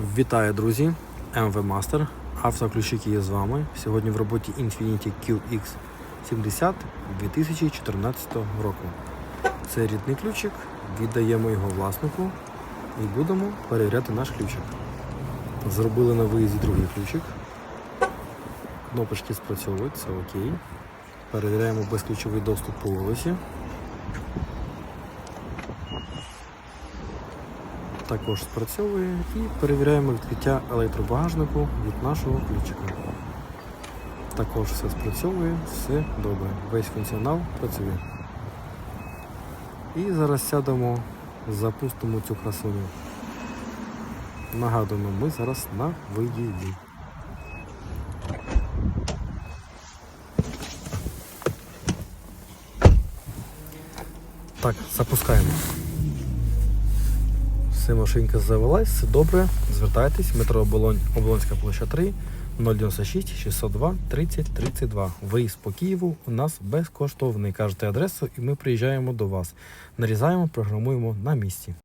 Вітаю, друзі! MV Master. Автоключики є з вами. Сьогодні в роботі Infiniti QX70 2014 року. Це рідний ключик, віддаємо його власнику і будемо перевіряти наш ключик. Зробили на виїзді другий ключик. Кнопочки спрацьовують, це окей. Перевіряємо безключовий доступ по вулиці. Також спрацьовує і перевіряємо відкриття електробагажнику від нашого ключика. Також все спрацьовує, все добре. Весь функціонал працює. І зараз сядемо, запустимо цю красуню. Нагадуємо, ми зараз на виїзді. Так, запускаємо. Все, машинка завелась, все добре. Звертайтесь, метро Оболонь, Оболонська площа 3, 096 602 30 32. Виїзд по Києву у нас безкоштовний. Кажете адресу, і ми приїжджаємо до вас. Нарізаємо, програмуємо на місці.